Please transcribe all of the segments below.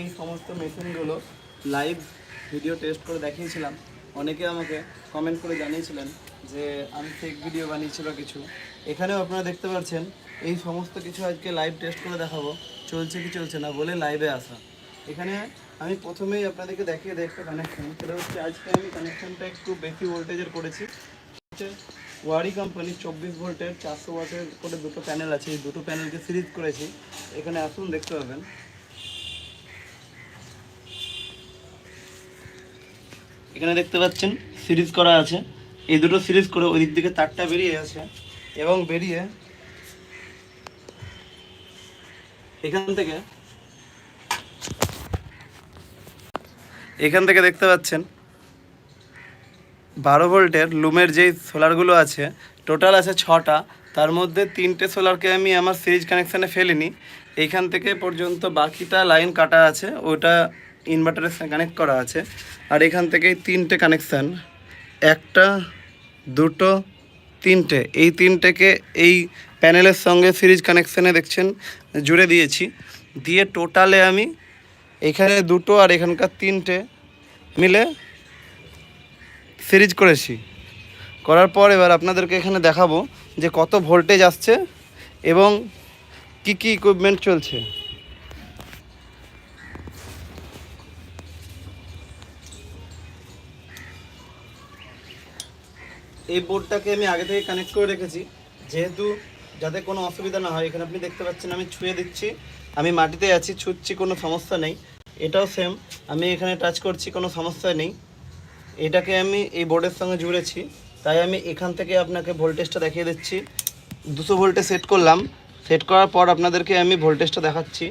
এই সমস্ত মেশিনগুলো লাইভ ভিডিও টেস্ট করে দেখিয়েছিলাম। অনেকে আমাকে কমেন্ট করে জানিয়েছিলেন যে, আমি ফেক ভিডিও বানিয়েছিল কিছু। এখানেও আপনারা দেখতে পাচ্ছেন, এই সমস্ত কিছু আজকে লাইভ টেস্ট করে দেখাবো। চলছে কি চলছে না বলে লাইভে আসা। এখানে আমি প্রথমেই আপনাদেরকে দেখিয়ে একটা কানেকশন সেটা হচ্ছে আজকে আমি কানেকশনটা একটু বেশি ভোল্টেজের করেছি। হচ্ছে ওয়ারি কোম্পানি চব্বিশ ভোল্টের, চারশো ওয়াটের করে দুটো প্যানেল আছে। এই দুটো প্যানেলকে সিরিজ করেছি। এখানে আসুন, দেখতে পাবেন। এখানে দেখতে পাচ্ছেন সিরিজ করা আছে। এই দুটো সিরিজ করে ওই দিক থেকে তারটা বেরিয়ে আছে এবং বেরিয়ে এখান থেকে এখান থেকে দেখতে পাচ্ছেন বারো ভোল্টের লুমের যেই সোলারগুলো আছে, টোটাল আছে ছটা। তার মধ্যে তিনটে সোলারকে আমি আমার সিরিজ কানেকশানে ফেলিনি। এইখান থেকে পর্যন্ত বাকিটা লাইন কাটা আছে, ওটা ইনভার্টারের সাথে কানেক্ট করা আছে। আর এখান থেকে তিনটে কানেকশান একটা, দুটো, তিনটে। এই তিনটেকে এই প্যানেলের সঙ্গে সিরিজ কানেকশানে দেখছেন, জুড়ে দিয়েছি। দিয়ে টোটালে আমি এখানে দুটো আর এখানকার তিনটে মিলে সিরিজ করেছি। করার পর এবার আপনাদেরকে এখানে দেখাবো যে কত ভোল্টেজ আসছে এবং কি কি ইকুইপমেন্ট চলছে। এই বোর্ডটাকে আমি আগে থেকে কানেক্ট করে রেখেছি। যেহেতু যাতে কোনো অসুবিধা না হয়, এখানে আপনি দেখতে পাচ্ছেন আমি ছুঁয়ে দিচ্ছি। আমি মাটিতে আছি, ছুঁচ্ছি, কোনো সমস্যা নেই। এটাও সেম আমি এখানে টাচ করছি, কোনো সমস্যা নেই। এটাকে আমি এই বোর্ডের সঙ্গে জুড়েছি। তাই আমি এখান থেকে আপনাকে ভোল্টেজটা দেখিয়ে দিচ্ছি। দুশো ভোল্টে সেট করলাম। সেট করার পর আপনাদেরকে আমি ভোল্টেজটা দেখাচ্ছি।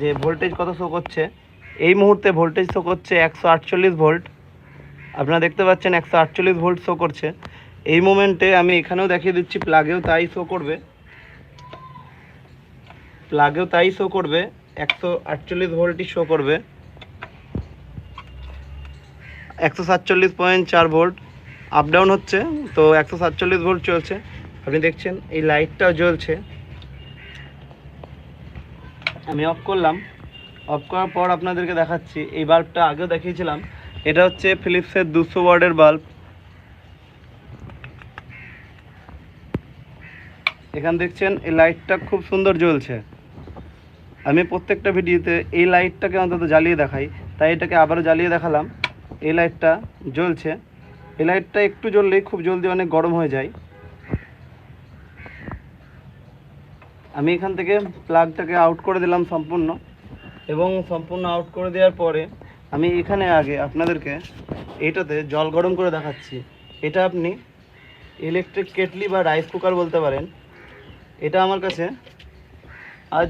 যে ভোল্টেজ কত শো করছে? এই মুহূর্তে ভোল্টেজ শো করছে একশো আটচল্লিশ ভোল্ট আপনারা দেখতে পাচ্ছেন একশো আটচল্লিশ ভোল্ট শো করছে। এই মোমেন্টে আমি এখানেও দেখিয়ে দিচ্ছি প্লাগেও তাই শো করবে। প্লাগেও তাই শো করবে, একশো আটচল্লিশ ভোল্টই শো করবে। একশো সাতচল্লিশ পয়েন্ট চার ভোল্ট আপ ডাউন হচ্ছে, তো একশো সাতচল্লিশ ভোল্ট চলছে। আপনি দেখছেন, এই লাইটটাও জ্বলছে। আমি অফ করলাম। অফ করার পর আপনাদেরকে দেখাচ্ছি, এই বাল্বটা আগেও দেখিয়েছিলাম। এটা হচ্ছে ফিলিপসের দুশো ওয়ার্ডের বাল্ব এখান দেখছেন, এই লাইটটা খুব সুন্দর জ্বলছে। আমি প্রত্যেকটা ভিডিওতে এই লাইটটাকে অন্তত জ্বালিয়ে দেখাই। তাই এটাকে আবারও জ্বালিয়ে দেখালাম। এই লাইটটা জ্বলছে। এই লাইটটা একটু জ্বললেই খুব জলদি অনেক গরম হয়ে যায়। আমি এখান থেকে প্লাগটাকে আউট করে দিলাম সম্পূর্ণ। এবং সম্পূর্ণ আউট করে দেওয়ার পরে আমি এখানে আগে আপনাদেরকে এইটাতে জল গরম করে দেখাচ্ছি। এটা আপনি ইলেকট্রিক কেটলি বা রাইস কুকার বলতে পারেন। এটা আমার কাছে আজ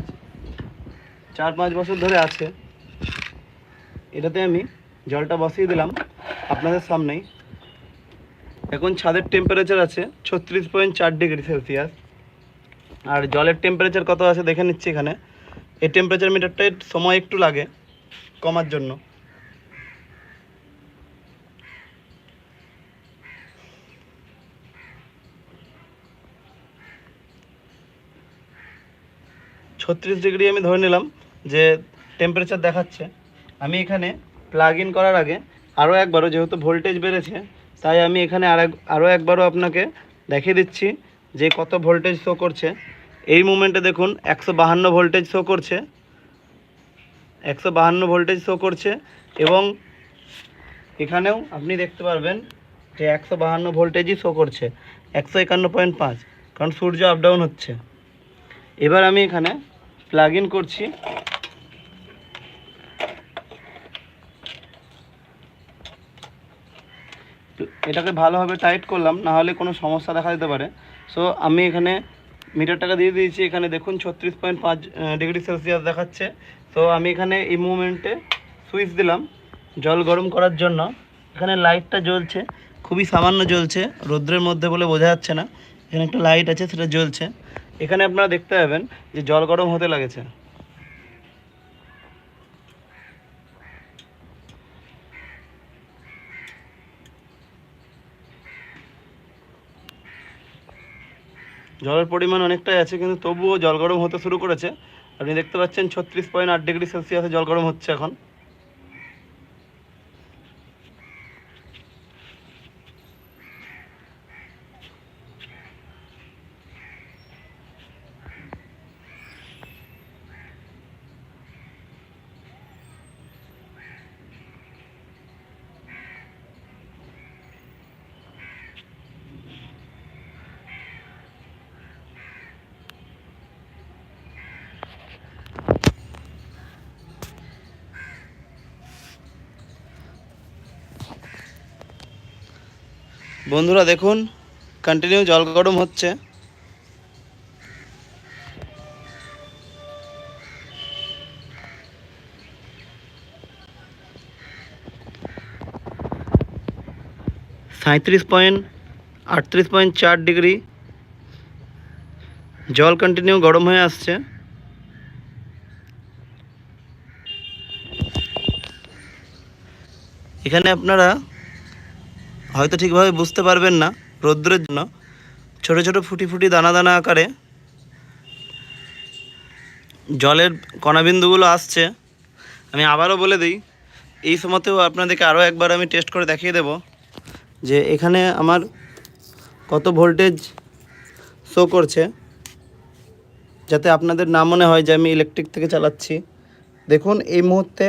চার পাঁচ বছর ধরে আছে। এটাতে আমি জলটা বসিয়ে দিলাম আপনাদের সামনেই। এখন ছাদের টেম্পারেচার আছে ছত্রিশ পয়েন্ট চার ডিগ্রি সেলসিয়াস আর জলের টেম্পারেচার কত আছে দেখে নিচ্ছি এখানে। এই টেম্পারেচার মিটারটা সময় একটু লাগে কমার জন্য। ছত্রিশ ডিগ্রি আমি ধরে নিলাম যে টেম্পারেচার দেখাচ্ছে। আমি এখানে প্লাগ ইন করার আগে আরও একবারও যেহেতু ভোল্টেজ বেড়েছে, তাই আমি এখানে আর আরও একবারও আপনাকে দেখিয়ে দিচ্ছি যে কত ভোল্টেজ শো করছে। এই মুমেন্টে দেখুন একশো বাহান্ন ভোল্টেজ শো করছে। একশো বাহান্ন ভোল্টেজ শো করছে এবং এখানেও আপনি দেখতে পারবেন যে একশো বাহান্ন ভোল্টেজই শো করছে, একশো একান্ন পয়েন্ট পাঁচ, কারণ সূর্য আপ ডাউন হচ্ছে। এবার আমি এখানে প্লাগ ইন করছি। এটাকে ভালোভাবে টাইট করলাম, না হলে কোনো সমস্যা দেখা দিতে পারে। সো আমি এখানে মিটারটাকে দিয়ে দিয়েছি, এখানে দেখুন ছত্রিশ পয়েন্ট পাঁচ ডিগ্রি সেলসিয়াস দেখাচ্ছে। তো আমি এখানে এই মুমেন্টে সুইচ দিলাম, জল গরম করার জন্য। এখানে লাইটটা জ্বলছে, খুবই সামান্য জ্বলছে, রৌদ্রের মধ্যে বলে বোঝা যাচ্ছে না। এখানে একটা লাইট আছে, সেটা জ্বলছে। এখানে আপনারা দেখতে পাবেন যে জল গরম হতে লাগেছে। জলের পরিমাণ অনেকটাই আছে, কিন্তু তবুও জল গরম হতে শুরু করেছে। আপনি দেখতে পাচ্ছেন ছত্রিশ পয়েন্ট আট ডিগ্রি সেলসিয়াসে জল গরম হচ্ছে এখন। বন্ধুরা দেখুন কন্টিনিউ জল গরম হচ্ছে। সাঁত্রিশ পয়েন্ট, আটত্রিশ পয়েন্ট চার ডিগ্রি। জল কন্টিনিউ গরম হয়ে আসছে। এখানে আপনারা হয়তো ঠিকভাবে বুঝতে পারবেন না, রৌদ্রের জন্য। ছোট ছোট ফুটি ফুটি দানা দানা আকারে জলের কণাবিন্দুগুলো আসছে। আমি আবারও বলে দিই, এই সময়তেও আপনাদেরকে আরও একবার আমি টেস্ট করে দেখিয়ে দেব যে এখানে আমার কত ভোল্টেজ শো করছে, যাতে আপনাদের না মনে হয় যে আমি ইলেকট্রিক থেকে চালাচ্ছি। দেখুন, এই মুহূর্তে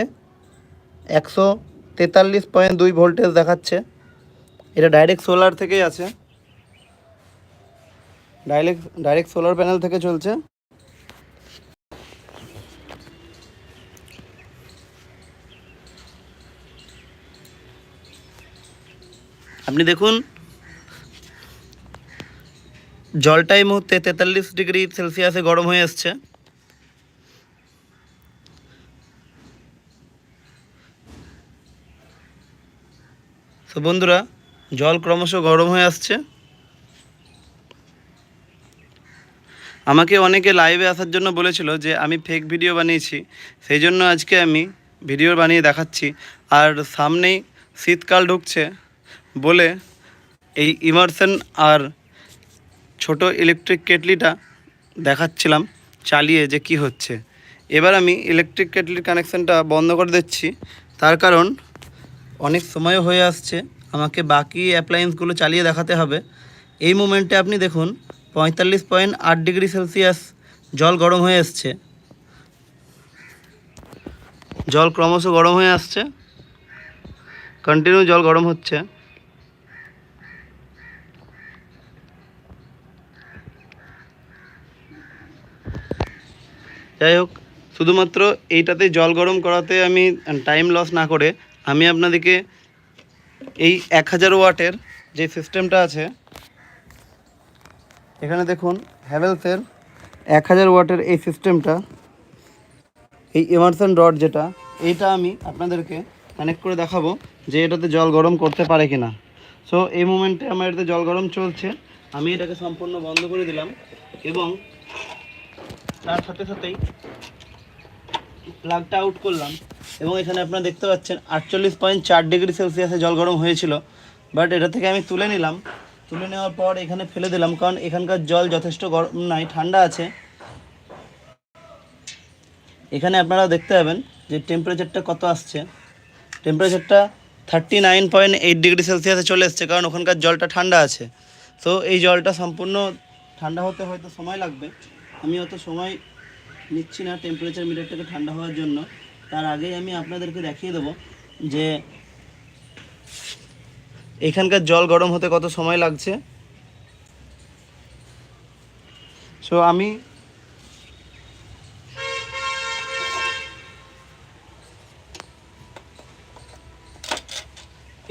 একশো তেতাল্লিশ পয়েন্ট দুই ভোল্টেজ দেখাচ্ছে। এটা ডাইরেক্ট সোলার থেকেই আছে। ডাইরেক্ট ডাইরেক্ট সোলার প্যানেল থেকে চলছে। আপনি দেখুন, জলটা এই মুহূর্তে তেতাল্লিশ ডিগ্রি সেলসিয়াসে গরম হয়ে এসছে তো বন্ধুরা জল ক্রমশ গরম হয়ে আসছে। আমাকে অনেকে লাইভে আসার জন্য বলেছিল যে, আমি ফেক ভিডিও বানিয়েছি। সেই জন্য আজকে আমি ভিডিও বানিয়ে দেখাচ্ছি। আর সামনেই শীতকাল ঢুকছে বলে এই ইমার্সন আর ছোট ইলেকট্রিক কেটলিটা দেখাচ্ছিলাম, চালিয়ে যে কি হচ্ছে। এবার আমি ইলেকট্রিক কেটলির কানেকশানটা বন্ধ করে দিচ্ছি। তার কারণ অনেক সময়ও হয়ে আসছে। আমাকে বাকি অ্যাপ্লায়েন্সগুলো চালিয়ে দেখাতে হবে। এই মোমেন্টে আপনি দেখুন, পঁয়তাল্লিশ পয়েন্ট আট ডিগ্রি সেলসিয়াস জল গরম হয়ে এসছে জল ক্রমশ গরম হয়ে আসছে। কন্টিনিউ জল গরম হচ্ছে। যাই হোক, শুধুমাত্র এইটাতে জল গরম করাতে আমি টাইম লস না করে আমি আপনাদেরকে এই এক হাজার ওয়াটের যে সিস্টেমটা আছে, এখানে দেখুন হ্যাভেলসের এক হাজার ওয়াটের এই সিস্টেমটা, এই এমারসন রড যেটা, এইটা আমি আপনাদেরকে কানেক্ট করে দেখাবো যে এটাতে জল গরম করতে পারে কিনা। সো এই মোমেন্টে আমার এটাতে জল গরম চলছে, আমি এটাকে সম্পূর্ণ বন্ধ করে দিলাম এবং তার সাথে সাথেই প্লাগটা আউট করলাম। এবং এখানে আপনারা দেখতে পাচ্ছেন আটচল্লিশ পয়েন্ট চার ডিগ্রি সেলসিয়াসে জল গরম হয়েছিল। বাট এটা থেকে আমি তুলে নিলাম। তুলে নেওয়ার পর এখানে ফেলে দিলাম, কারণ এখানকার জল যথেষ্ট গরম নাই, ঠান্ডা আছে। এখানে আপনারা দেখতে পাবেন যে টেম্পারেচারটা কত আসছে। টেম্পারেচারটা thirty nine point eight degree সেলসিয়াসে চলে এসছে, কারণ ওখানকার জলটা ঠান্ডা আছে। তো এই জলটা সম্পূর্ণ ঠান্ডা হতে হয়তো সময় লাগবে। আমি অত সময় নিচ্ছি না টেম্পারেচার মিটারটাকে ঠান্ডা হওয়ার জন্য। তার আগেই আমি আপনাদেরকে দেখিয়ে দেবো যে এখানকার জল গরম হতে কত সময় লাগছে। সো আমি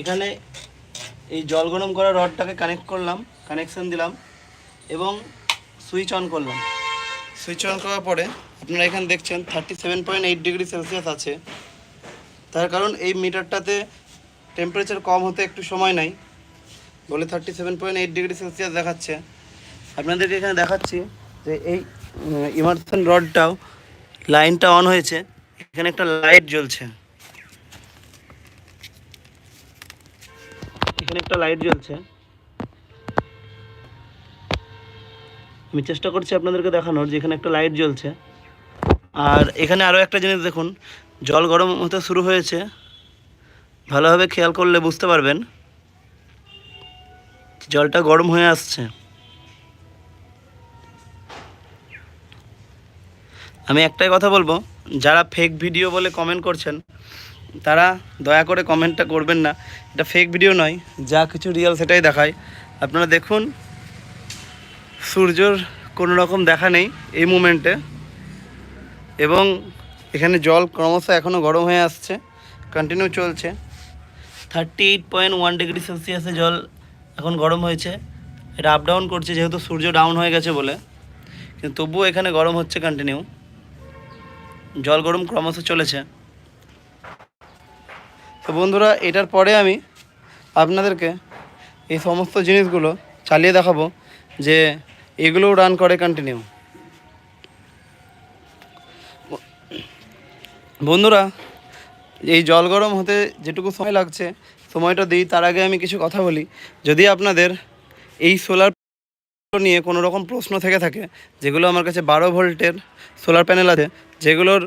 এখানে এই জল গরম করা রডটাকে কানেক্ট করলাম কানেকশন দিলাম এবং সুইচ অন করলাম। সুইচ অন করার পরে আপনারা এখানে দেখছেন thirty seven point eight degree Celsius আছে। তার কারণ এই মিটারটাতে টেম্পারেচার কম হতে একটু সময় নাই বলে thirty seven point eight degree Celsius দেখাচ্ছে। আপনাদেরকে এখানে দেখাচ্ছি যে এই ইমার্সন রডটাও, লাইনটা অন হয়েছে, এখানে একটা লাইট জ্বলছে। এখানে একটা লাইট জ্বলছে। আমি চেষ্টা করছি আপনাদেরকে দেখানোর যে এখানে একটা লাইট জ্বলছে। আর এখানে আরও একটা জিনিস দেখুন, জল গরম হতে শুরু হয়েছে। ভালোভাবে খেয়াল করলে বুঝতে পারবেন জলটা গরম হয়ে আসছে। আমি একটাই কথা বলব, যারা ফেক ভিডিও বলে কমেন্ট করছেন, তারা দয়া করে কমেন্টটা করবেন না। এটা ফেক ভিডিও নয়, যা কিছু রিয়েল সেটাই দেখায়। আপনারা দেখুন, সূর্যর কোনো রকম দেখা নেই এই মুমেন্টে এবং এখানে জল ক্রমশ এখনও গরম হয়ে আসছে কন্টিনিউ চলছে। Thirty eight point one degree সেলসিয়াসে জল এখন গরম হয়েছে। এটা আপ ডাউন করছে যেহেতু সূর্য ডাউন হয়ে গেছে বলে। কিন্তু তবুও এখানে গরম হচ্ছে কন্টিনিউ জল গরম ক্রমশ চলেছে। তো বন্ধুরা এটার পরে আমি আপনাদেরকে এই সমস্ত জিনিসগুলো চালিয়ে দেখাবো যে এগুলোও রান করে কন্টিনিউ বন্ধুরা, এই জল গরম হতে যেটুকু সময় লাগছে, সময়টা দিই, তার আগে আমি কিছু কথা বলি। যদি আপনাদের এই সোলার নিয়ে কোনো রকম প্রশ্ন থেকে থাকে, যেগুলো আমার কাছে বারো ভোল্টের সোলার প্যানেল আছে, যেগুলোর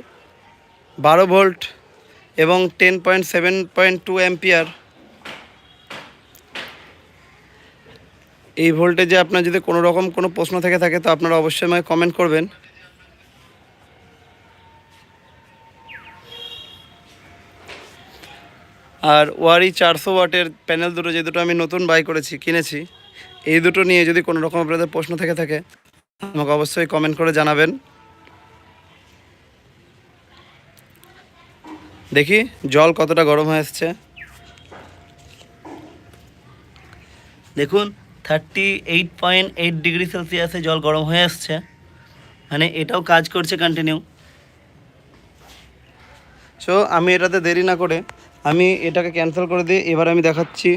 বারো ভোল্ট এবং ten point seven point two ampere এই ভোল্টেজে আপনার যদি কোনো রকম কোনো প্রশ্ন থেকে থাকে, তো আপনারা অবশ্যই আমাকে কমেন্ট করবেন। আর ওয়ারি চারশো ওয়াটের প্যানেল দুটো যে দুটো আমি নতুন বাই করেছি কিনেছি এই দুটো নিয়ে যদি কোনো রকম আপনাদের প্রশ্ন থেকে থাকে আমাকে অবশ্যই কমেন্ট করে জানাবেন। দেখি জল কতটা গরম হয়ে এসছে। দেখুন thirty eight point eight degree সেলসিয়াসে জল গরম হয়ে আসছে মানে এটাও কাজ করছে কন্টিনিউ সো আমি এটাতে দেরি না করে আমি এটাকে ক্যান্সেল করে দিই এবার আমি দেখাচ্ছি।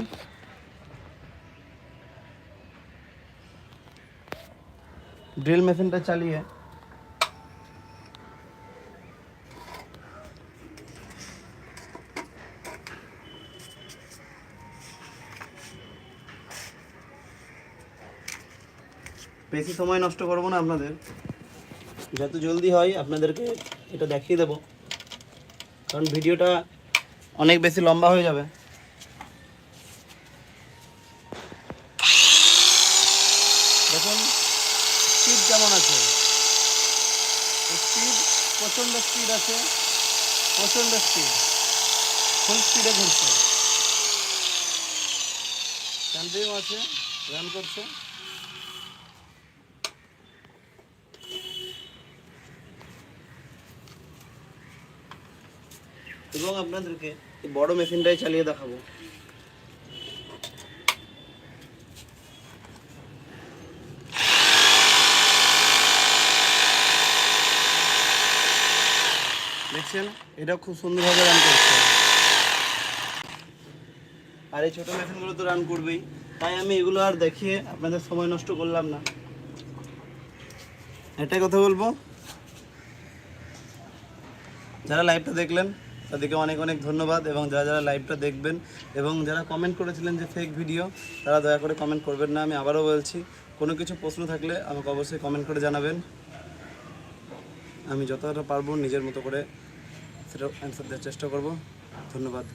ড্রিল মেশিনটা চালিয়ে। বেশি সময় নষ্ট করব না আপনাদের। যত জলদি হয় আপনাদেরকে এটা দেখিয়ে দেবো। কারণ ভিডিওটা অনেক বেশি লম্বা হয়ে যাবে। দেখুন স্পিড কেমন আছে? স্পিড প্রচণ্ড স্পিড আছে, প্রচণ্ড স্পিড ফুল স্পিডে ঘুরছে। কন্টিনিউ আছে রান করছে। এবং আপনাদেরকে এই বড় মেশিনটাই চালিয়ে দেখাবো। দেখছেন? এটা খুব সুন্দরভাবে রান করছে। আর এই ছোটো মেশিনগুলো তো রান করবেই। তাই আমি এগুলো আর দেখিয়ে আপনাদের সময় নষ্ট করলাম না। এটাই কথা বলব? যারা লাইভটা দেখলেন তাদেরকে অনেক অনেক ধন্যবাদ এবং যারা যারা লাইভটা দেখবেন এবং যারা কমেন্ট করেছিলেন যে ফেক ভিডিও তারা দয়া করে কমেন্ট করবেন না। আমি আবারও বলছি, কোনো কিছু প্রশ্ন থাকলে আমাকে অবশ্যই কমেন্ট করে জানাবেন। আমি যতটা পারব নিজের মতো করে সেটা অ্যান্সার দেওয়ার চেষ্টা করব। ধন্যবাদ।